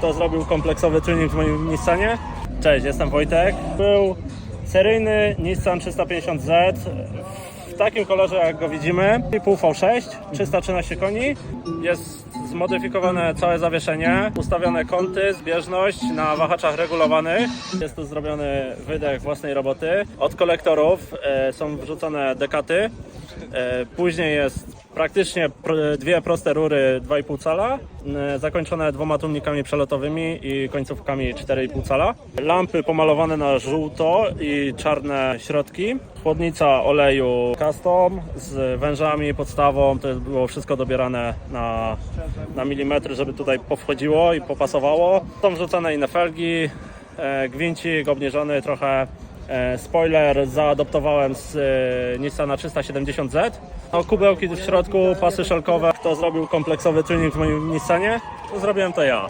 kto zrobił kompleksowy tuning w moim Nissanie. Cześć, jestem Wojtek. Był seryjny Nissan 350Z w takim kolorze jak go widzimy. Pół V6, 313 koni. Jest zmodyfikowane całe zawieszenie, ustawione kąty, zbieżność na wahaczach regulowanych. Jest tu zrobiony wydech własnej roboty. Od kolektorów e, są wrzucone dekaty. E, później jest praktycznie pr- dwie proste rury 2,5 cala, zakończone dwoma tłumnikami przelotowymi i końcówkami 4,5 cala. Lampy pomalowane na żółto i czarne środki. Chłodnica oleju custom z wężami, podstawą. To było wszystko dobierane na, na milimetry, żeby tutaj powchodziło i popasowało. Są wrzucane inne felgi, e, gwincik obniżony trochę. E, Spoiler zaadoptowałem z e, Nissana 370Z. No, kubełki w środku, pasy szelkowe. Kto zrobił kompleksowy tuning w moim Nissanie? To zrobiłem to ja.